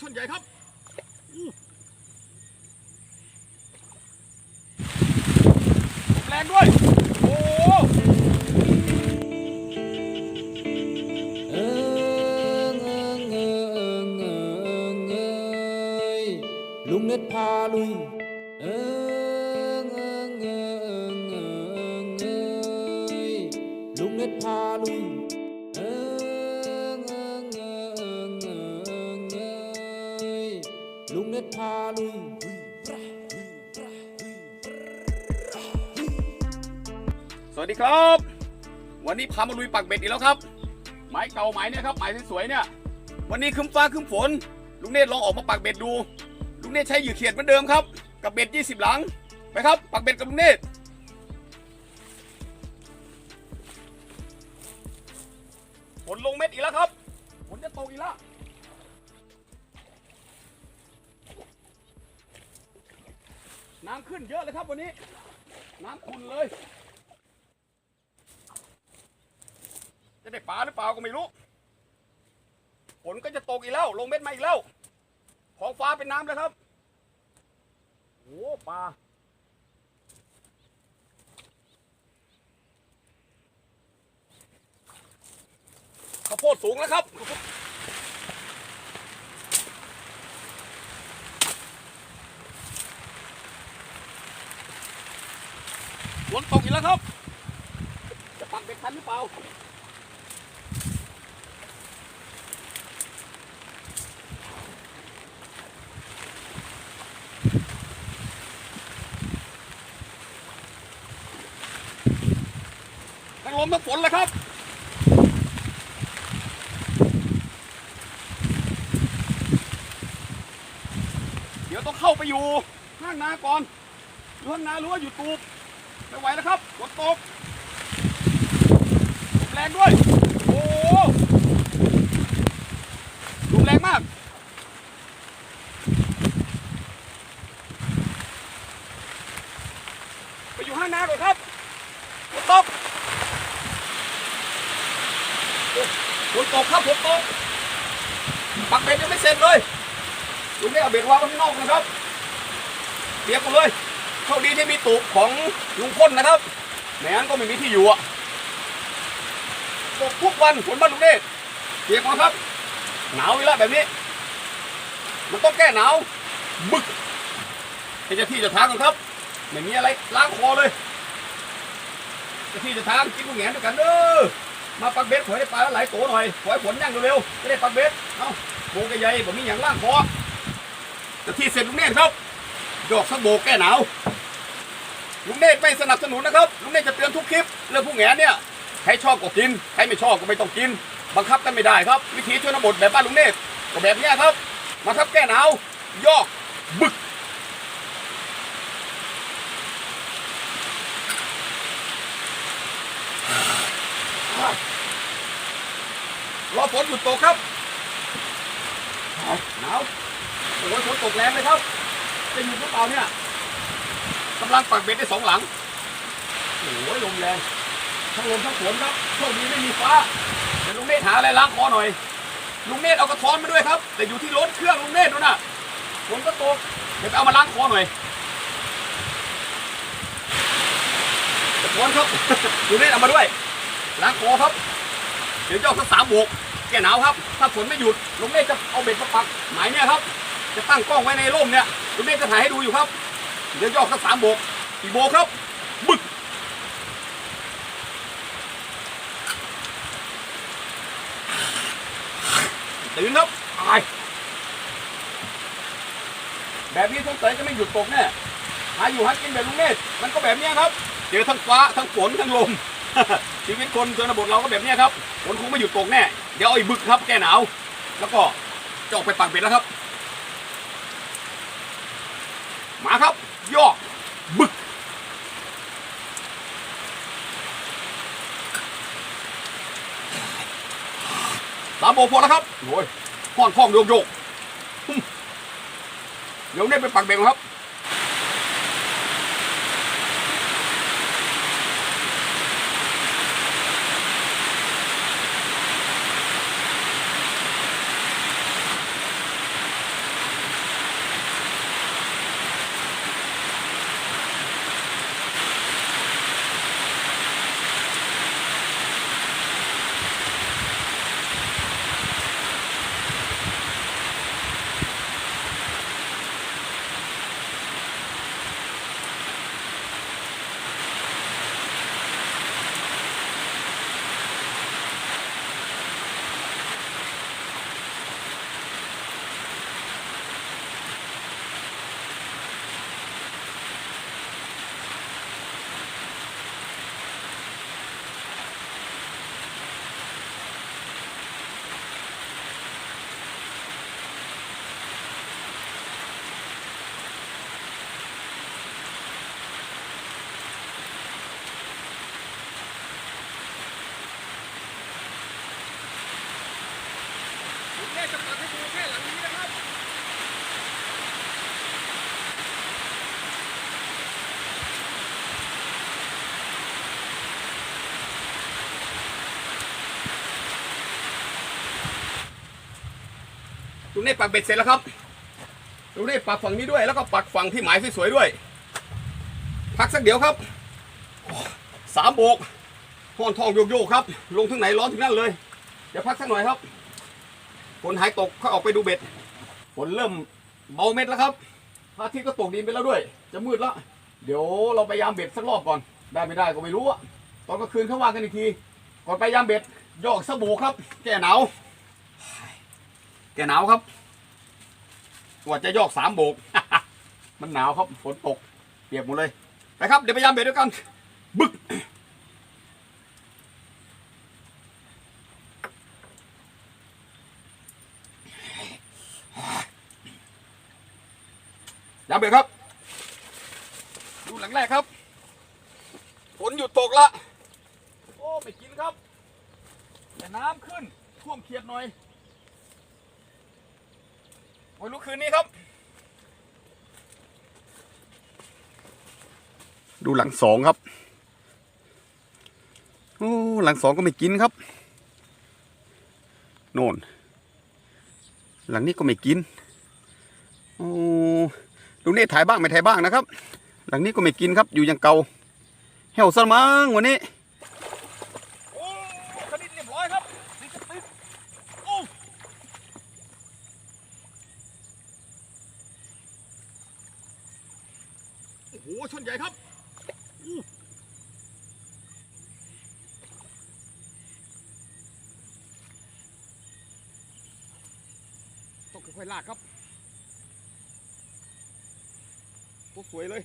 ช่อนใหญ่ครับแรงด้วย น็ตพาลุยสวัสดีครับ วันนี้พามาลุยปักเบ็ดอีกแล้วครับ ไม้เก่าไม้เนี่ยครับไม้สวยๆเนี่ย วันนี้คึ้มฟ้าคึ้มฝน ลุงเนตรลองออกมาปักเบ็ดดู ลุงเนตรใช้เหยื่อเขียดเหมือนเดิมครับ กับเบ็ด 20 หลัง ไปครับ ปักเบ็ดกับลุงเนตร วันนี้ น้ำขุ่นเลย จะได้ปลาหรือเปล่าก็ไม่รู้ฝนก็จะตกอีกแล้ว ลงเม็ดมาอีกแล้วท้องฟ้าเป็นน้ำแล้วครับโอ้ปลาข้าวโพดสูงแล้วครับ ฝนตกอีกแล้วครับ จะปักเบ็ดทันหรือเปล่าทั้งลมทั้งฝนเลยครับเดี๋ยวต้องเข้าไปอยู่ข้างนาก่อนอยู่ข้างนารั้วอยู่ตูบ ไม่ไหวแล้วครับฝนตกลมแรงด้วย โอ้ลมแรงมากไปอยู่ข้างนาก่อนครับฝนตกฝนตกครับฝนตกปักเบ็ดยังไม่เสร็จเลยลุงได้เอาเบ็ดวางไว้ข้างนอกนะครับเบียกกันเลย โชคดีที่มีตูบของลุงพ่นนะครับไม่งั้นก็ไม่มีที่อยู่อะตกทุกวันฝนบ้านลุงเนตรเบียกมาครับ หนาวอีกแล้วแบบนี้ มันต้องแก้หนาวบึกให้เจ้าที่จะทางกันครับไม่มีอะไรล้างคอเลยเจ้าที่จะทางกินกุ้งแหงด้วยกันเด้อมาปักเบ็ดขอให้ปลาหลายตัวหน่อยขอให้ผลย่างเร็วๆจะได้ปักเบ็ดเอ้าโบกใหญ่ๆผมมีอย่างล่างคอเจ้าที่เสร็จลุงเนตรครับยอกสักโบกแก้หนาว ลุงเนตรไม่สนับสนุนนะครับลุงเนตรจะเตือนทุกคลิปเรื่องผู้แหงเนี่ยใครชอบก็กินใครไม่ชอบก็ไม่ต้องกิน บังคับกันไม่ได้ครับ วิธีชนบทแบบบ้านลุงเนตรก็แบบนี้ครับมาครับแก้หนาวยอกบึกรอฝนหยุดตกครับหนาวโอ้ยฝนตกแรงเลยครับจะหยุดหรือเปล่าเนี่ย กำลังปักเบ็ดได้สองหลังโอ้ยลมแรงทั้งลมทั้งฝนครับโชคดีไม่มีฟ้าเดี๋ยวลุงเนตรหาอะไรล้างคอหน่อย ลุงเนตรเอากระท้อนมาด้วยครับ แต่อยู่ที่รถเครื่องลุงเนตรนู่นน่ะฝนก็ตกเดี๋ยวไปเอามาล้างคอหน่อยกระท้อนครับลุงเนตรเอามาด้วยล้างคอครับ เดี๋ยวจะเอาสักสามโบกแกหนาวครับ ถ้าฝนไม่หยุดลุงเนตรจะเอาเบ็ดมาปักหมายเนี่ยครับ จะตั้งกล้องไว้ในร่มเนี่ยลุงเนตรจะถ่ายให้ดูอยู่ครับ เดี๋ยวจะออกสักสามโบกอีกโบกครับ บึกตื่นครับตายแบบนี้สงสัยจะไม่หยุดตกแน่หาอยู่หากินแบบลุงเนตมันก็แบบนี้ครับ เจอทั้งฟ้าทั้งฝนทั้งลมชีวิตคนชนบทเราก็แบบนี้ครับฝนคงไม่หยุดตกแน่ เดี๋ยวเอาอีกบึกครับแก้หนาว แล้วก็จะออกไปปักเบ็ดแล้วครับ มาครับ ยอกบึก ตามโบพอแล้วครับโอ้ยห้อนคล้องโยกโยกเดี๋ยวเนี่ยไปปักเบ็ดก่อนครับ ลุงเนตปักเบ็ดเสร็จแล้วครับลุงเนตปักฝั่งนี้ด้วยแล้วก็ปักฝั่งที่หมายสวยๆด้วย พักสักเดี๋ยวครับสามโบกห้อนทองโยกๆครับ ลงถึงไหนร้อนถึงนั่นเลย เดี๋ยวพักสักหน่อยครับฝนหายตกเขาออกไปดูเบ็ดฝนเริ่มเบาเม็ดแล้วครับพระอาทิตย์ก็ตกดินไปแล้วด้วย จะมืดแล้ว เดี๋ยวเราไปยามเบ็ดสักรอบก่อน ได้ไม่ได้ก็ไม่รู้อะตอนกลางคืนเขาว่ากันอีกที ก่อนไปยามเบ็ดยอกสบู่ครับ แก้หนาว แกหนาวครับกว่าจะยอกสามโบก มันหนาวครับฝนตกเปียกหมดเลยไปครับเดี๋ยวไปยามเบ็ดด้วยกัน บึกยามเบ็ดครับ ดูหลังแรกครับฝนหยุดตกละ โอ้ ไม่กินครับแต่น้ำขึ้นท่วมเขียดหน่อย โอ้ยลุกคืนนี้ครับ ดูหลังสองครับโอ้หลังสองก็ไม่กินครับ โน่น หลังนี้ก็ไม่กินโอ้ลุงนี่ถ่ายบ้างไม่ถ่ายบ้างนะครับ หลังนี้ก็ไม่กินครับ อยู่อย่างเก่าเหี่ยวสะมั้งวันนี้ โอ้คณิตเรียบร้อยครับนี่จะติดโอ้โอ้โหชนใหญ่ครับอู้ต้องค่อยๆ ลากครับตัวสวยเลย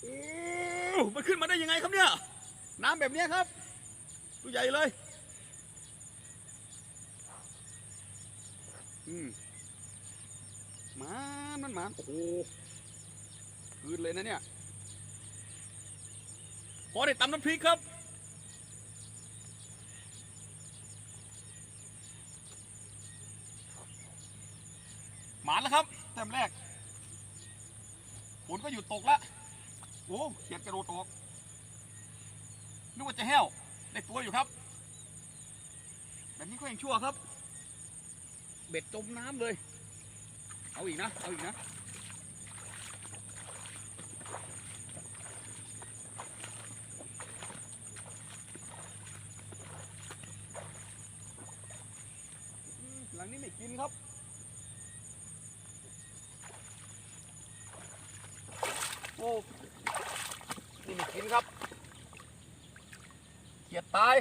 โอ้ มันขึ้นมาได้ยังไงครับเนี่ย น้ำแบบนี้ครับ ตัวใหญ่เลย อืม มามันมาโอ้โห คืนเลยนะเนี่ยพอได้ตำน้ำพริกครับ หมาแล้วครับแต้มแรกฝนก็หยุดตกแล้วโอ้เขียดกระโดดออกนึกว่าจะแห้วได้ตัวอยู่ครับ แบบนี้ก็ยังชั่วครับ เบ็ดจมน้ำเลย เอาอีกนะ เอาอีกนะ อืมหลังนี้ไม่กินครับ โอ้ นี่ไม่กินครับ เขียด ตาย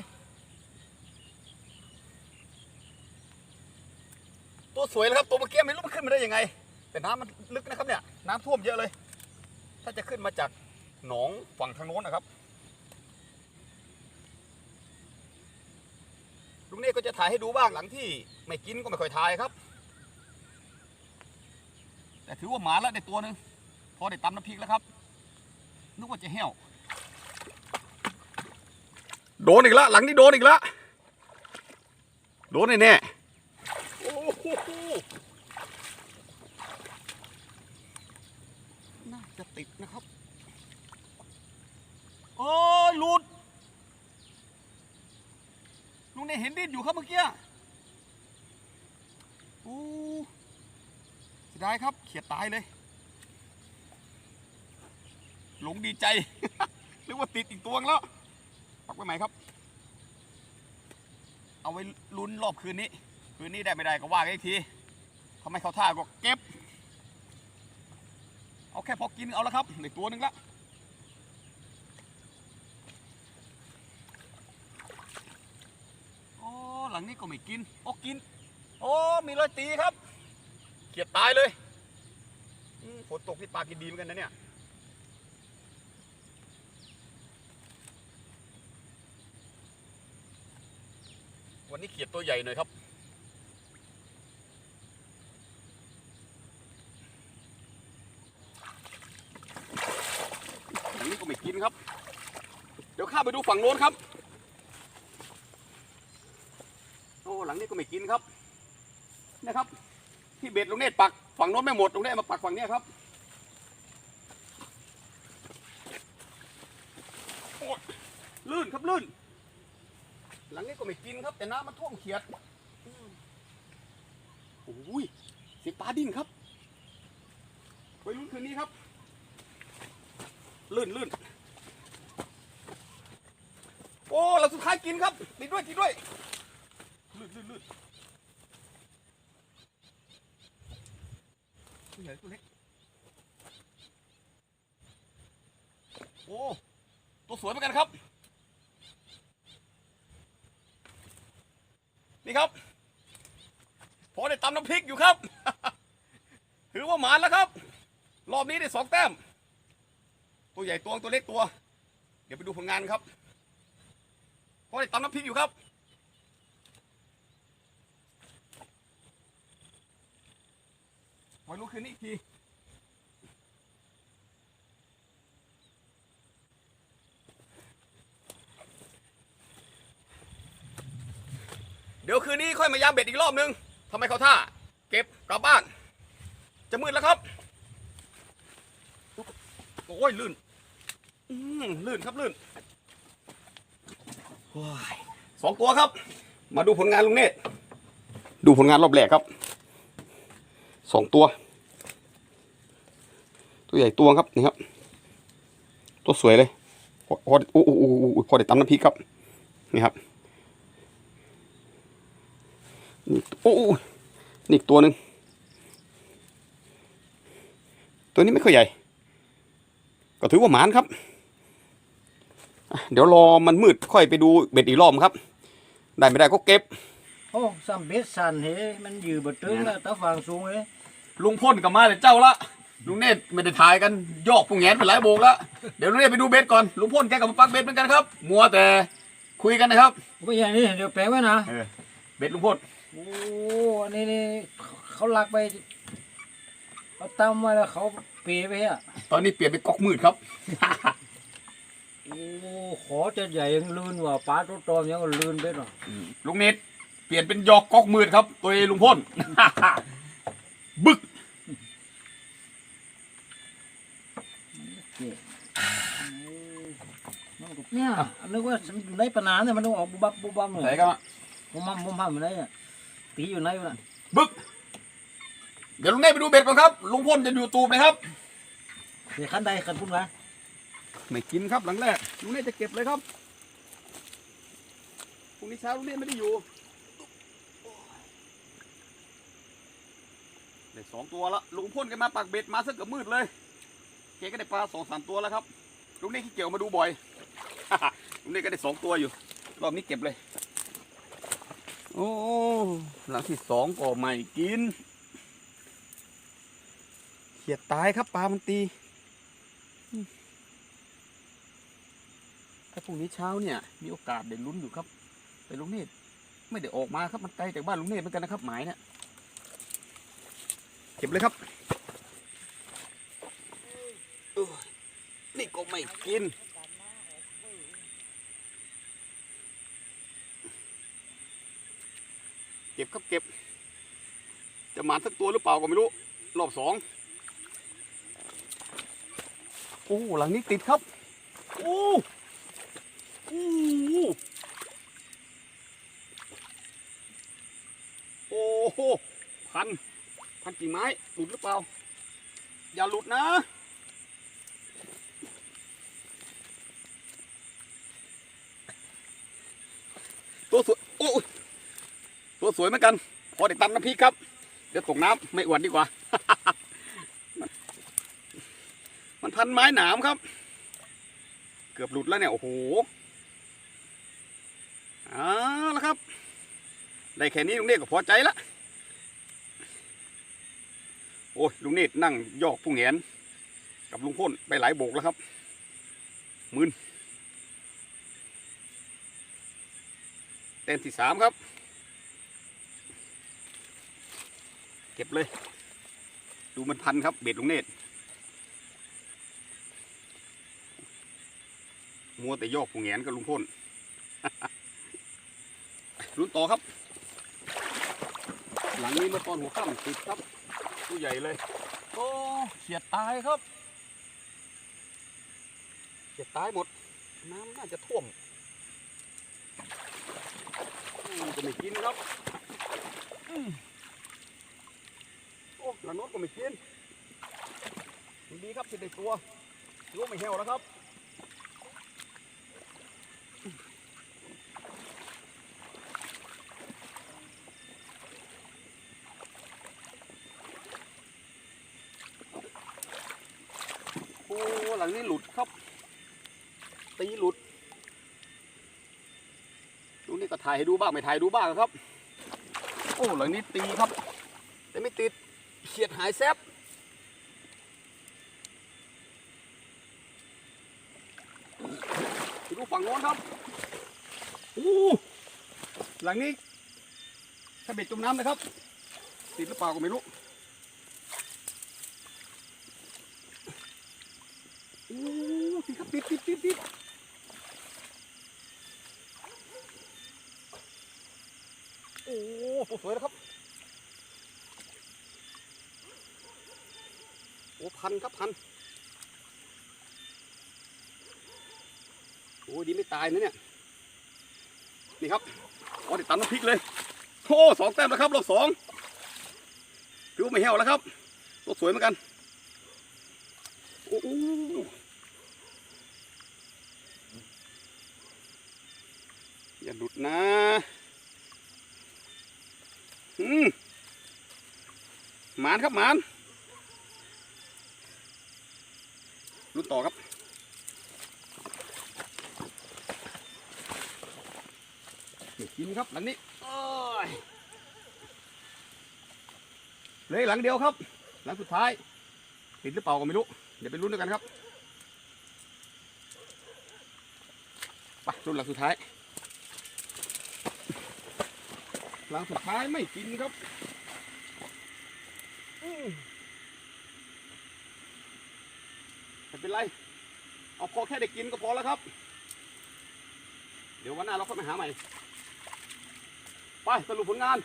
ตัวสวยเลยครับ ตัวเมื่อกี้ไม่รู้มันขึ้นมาได้ยังไง แต่น้ำมันลึกนะครับเนี่ย น้ำท่วมเยอะเลย ถ้าจะขึ้นมาจากหนองฝั่งทางโน้นนะครับลุงเน่ก็จะถ่ายให้ดูบ้างหลังที่ไม่กินก็ไม่ค่อยถ่ายครับ แต่ถือว่าหมาแล้วได้ตัวหนึ่งพอได้ตำน้ำพริกแล้วครับนึกว่าจะเหี้ยว โดนอีกแล้วหลังนี้โดนอีกแล้วโดนแน่ๆโอ้โหน่าจะติดนะครับโอ้ยหลุดลุงเนี่ยเห็นดิ้นอยู่ครับเมื่อกี้โอ้เสียดายครับเขียดตายเลย หลงดีใจ หรือว่าติดอีกตัวงแล้ว ปักไว้ใหม่ครับ เอาไว้ลุ้นรอบคืนนี้ คืนนี้ได้ไม่ได้ก็ว่ากันอีกทีทำไมเขาท่าก็เก็บ เอาแค่พอกินเอาแล้วครับในตัวหนึงละโอ้หลังนี้ก็ไม่กิน โอ้กิน โอ้มีรอยตีครับเกลียดตายเลยฝนตกที่ปลากินดีเหมือนกันนะเนี่ย วันนี้เขียดตัวใหญ่หน่อยครับอันนี้ก็ไม่กินครับ เดี๋ยวข้าไปดูฝั่งโน้นครับ โอ้หลังนี้ก็ไม่กินครับ นะครับ ที่เบ็ดลงเนตรปักฝั่งโน้นไม่หมดลุงเนตรมาปักฝั่งนี้ครับลื่นครับลื่น หลังนี้ก็ไม่กินครับ แต่น้ำมันท่วมเขียดอืมโอ้ยเสียงปลาดิ้นครับไปลุ้นคืนนี้ครับ ลื่นลื่นโอ้เราสุดท้ายกินครับติดด้วยติดด้วยลื่นลื่นลื่นตัวใหญ่ตัวเล็กโอ้ตัวสวยเหมือนกันครับ นี่ครับพอได้ตำน้ำพริกอยู่ครับ ถือว่าหมานแล้วครับ รอบนี้ได้สองแต้ม ตัวใหญ่ตัวตัวเล็กตัว เดี๋ยวไปดูผลงานครับพอได้ตำน้ำพริกอยู่ครับไว้รู้คืนนี้อีกที เดี๋ยวคืนนี้ค่อยมายามเบ็ดอีกรอบนึงทำไมเขาท่า เก็บกลับบ้าน จะมืดแล้วครับ โอ้ยลื่นลื่นครับลื่นสองตัวครับ มาดูผลงานลุงเนตดูผลงานรอบแรกครับสองตัว ตัวใหญ่ตัวครับนี่ครับ ตัวสวยเลยพอพอโอ้โอ้โอ้โอ้พอได้ตำน้ำพริกครับนี่ครับ นี่ โอ้โอ้นี่อีกตัวหนึ่งตัวนี้ไม่ค่อยใหญ่ ก็ถือว่าหมานครับอะเดี๋ยวรอมันมืดค่อยไปดูเบ็ดอีกรอบครับ ได้ไม่ได้ก็เก็บ โอ้ซัมเบสสันเฮ้มันอยู่บนตึงแล้วตาฝั่งสูงเฮ้ลุงพ่นกลับมาแต่เจ้าละลุงเนตรไม่ได้ถ่ายกันยอกปุงแงนไปหลายโบกแล้วเดี๋ยวลุงเนตรไปดูเบ็ดก่อนลุงพ่นแกกลับมาปักเบ็ดเหมือนกันครับ มัวแต่คุยกันนะครับไม่ใช่นี่เดี๋ยวแปลไว้นะเออเบ็ดลุงพ่น โอ้อันนี้นี่เขาลักไปเขาตั้มไว้แล้วเขาเปไปอะตอนนี้เปลี่ยนเป็นก๊อกมืดครับ โอ้ขอจะใหญ่ยังลื่นกว่าปลาตัวตอมยังก็ลื่นไปหน่อยลุงเนตรเปลี่ยนเป็นยอกก๊อกมืดครับ ตัวเองลุงพ่น บึกเนี่ยนึกว่าอยู่ในปนาเนี่ยมันต้องออกบุบับบุบับเลยไหนกันอะบุบับบุบับอยู่ไหนอะ ตีอยู่ไหนอยู่น่ะบึก เดี๋ยวลุงเนตรไปดูเบ็ดก่อนครับ ลุงพ่นจะอยู่ตูบนะครับ เดี๋ยวขั้นใดขั้นพุ่นวะไม่กินครับหลังแรกลุงเนตรจะเก็บเลยครับพรุ่งนี้เช้าลุงเนตรไม่ได้อยู่ได้สองตัวละลุงพ่นแกันมาปักเบ็ดมาสักเกือบมืดเลยแกก็ได้ปลาสองสามตัวแล้วครับลุงเนตรขี้เกียวมาดูบ่อยลุงเนตรก็ได้สองตัวอยู่ รอบนี้เก็บเลย โอ้หลังที่สองก็ไม่กินเขียดตายครับปลามันตีถ้าพรุ่งนี้เช้าเนี่ย มีโอกาสได้ลุ้นอยู่ครับ แต่ลุงเนตไม่ได้ออกมาครับมันไกลจากบ้านลุงเนตเหมือนกันนะครับหมายเนี่ยเก็บเลยครับนี่ก็ไม่กิน เก็บครับเก็บ จะมาสักตัวหรือเปล่าก็ไม่รู้ รอบสองโอ้หลังนี้ติดครับ โอ้โอ้โหโอ้โหพัน พันกิ่ไม้หลุดหรือเปล่า อย่าหลุดนะตัวสวยโอ้ ตัวสวยเหมือนกัน พอได้ตำน้ำพริกครับ เดี๋ยวตกน้ำไม่อวดดีกว่า มันพันไม้หนามครับ เกือบหลุดแล้วเนี่ย โอ้โหเอาละครับ ได้แค่นี้ลุงเนตรก็พอใจละโอ้ยลุงเนตรนั่งยอกผู้แงนกับลุงพ่นไปหลายโบกแล้วครับมืนเต้นที่สามครับ เก็บเลย ดูมันพันครับ เบ็ดลุงเนตรมัวแต่โยกผู้แงนกับลุงพ่นลุ้นต่อครับ หลังนี้มื่อตอนหัวค่ำติดครับ ผู้ใหญ่เลย โอ้เฉียดตายครับเฉียดตายหมด น้ำน่าจะท่วมอืมก็ไม่กินครับ หลังโน้นก็ไม่กินดีครับที่ได้ตัวถือว่าไม่แห้วแล้วครับโอ้หลังนี้หลุดครับ ตีหลุดดูนี่ก็ถ่ายให้ดูบ้างไม่ถ่ายดูบ้างครับ โอ้หลังนี้ตีครับ เขียดหายแซบไปดูฝั่งโน้นครับโอ้หลังนี้ ถ้าเบ็ดจมน้ำนะครับ ติดหรือเปล่าก็ไม่รู้โอ้ติดครับติดติดติดติดโอ้ตัวสวยนะครับ อ้พันครับพันโอ้ดีไม่ตายนะเนี่ยนี่ครับโอ้ติดตามน้ำพริกเลยโอ้สองแต้มแล้วครับรอบสองถือว่าไม่แห้วแล้วครับตัวสวยเหมือนกันโอ้อย่าหลุดนะอืมหมานครับหมานลุ้น ต่อครับเดี๋ยวกินครับหลังนี้โอ้ยเหลยหลังเดียวครับ หลังสุดท้ายติดหรือเปล่าก็ไม่รู้ เดี๋ยวไปลุ้นด้วยกันครับไปรุ่นหลังสุดท้าย หลังสุดท้ายไม่กินครับอืมไม่ เป็นไร เอาพอแค่ได้กินก็พอแล้วครับ เดี๋ยววันหน้าเราค่อยมาหาใหม่ ไปสรุปผลงาน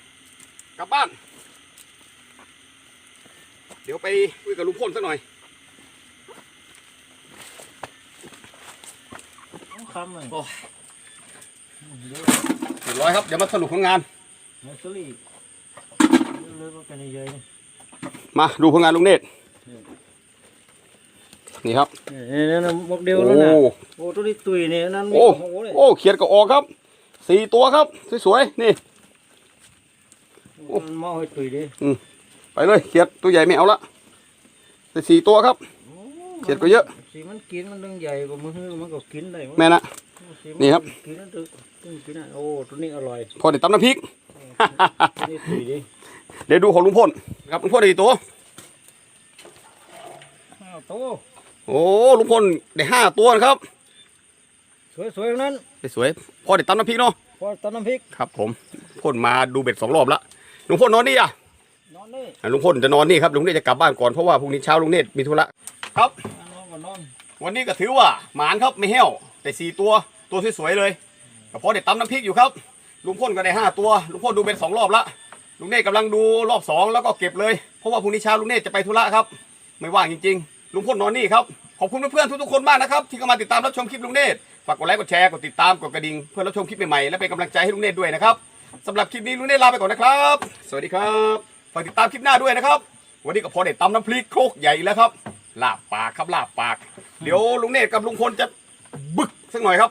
กลับบ้าน เดี๋ยวไปคุยกับลุงพลสักหน่อยคำเลยโอ้ยเรียบร้อยครับ เดี๋ยวมาสรุปผลงาน มาสลีเลือกกันเยอะๆนี่มาดูผลงานลุงเนตร นี่ครับนี่นี่นี่บอกเดียวโอ้แล้วนะโอ้ตัวนี้ตุยนี่นั่นมีโอ้โอ้โหเลยโอ้เขียดก็ออกครับสี่ตัวครับสวยๆนี่มันมองให้ตุยดิไปเลยเขียดตัวใหญ่ไม่เอาละแต่สี่ตัวครับโอ้เขียดก็เยอะสีมันกินมันต้องใหญ่กว่ามือมันก็กินได้แม่นะสีมันี่ครับกินนั่นตึกตึ้งกินนั่นโอ้ตัวนี้อร่อยพอได้ตำน้ำพริกตัวนี่ตุยดิเดี๋ยวดูของลุงพลครับลุงพลได้กี่ตัวอ้าว โตโอ้ลุงพลได้ห้าตัวนะครับ สวยๆทั้งนั้นสวยๆพอได้ตำน้ำพริกเนาะพอตอนน้ำพริกครับผมพลมาดูเบ็ดสองรอบละลุงพลนอนนี่อะนอนนี่อะลุงพลจะนอนนี่ครับลุงเนตรจะกลับบ้านก่อนเพราะว่าพรุ่งนี้เช้าลุงเนตรมีธุระครับนอนก็นอนวันนี้ก็ถือว่าหมานครับไม่แห้วแต่สี่ตัวตัวสวยๆเลยก็พอได้ตำน้ำพริกอยู่ครับลุงพ่นก็ได้ห้าตัวลุงพ่นดูเป็นสองรอบละลุงเนตรกำลังดูรอบสองแล้วก็เก็บเลยเพราะว่าพรุ่งนี้เช้าลุงเนตรจะไปธุระครับ ไม่ว่างจริง ๆ ลุงพ่นอนนี่ครับ ขอบคุณเพื่อนๆทุกๆคนมากนะครับ ที่เข้ามาติดตามรับชมคลิปลุงเนตรฝากกดไลค์กดแชร์กดติดตามกดกระดิ่งเพื่อรับชมคลิปใหม่ๆและเป็นกำลังใจให้ลุงเนตรด้วยนะครับสำหรับคลิปนี้ลุงเนตรลาไปก่อนนะครับ สวัสดีครับฝากติดตามคลิปหน้าด้วยนะครับ วันนี้ก็พอได้ตำน้ำพริกโครกใหญ่แล้วครับลาบปากครับลาบปาก เดี๋ยวลุงเนตรกับลุงพลจะบึกสักหน่อยครับ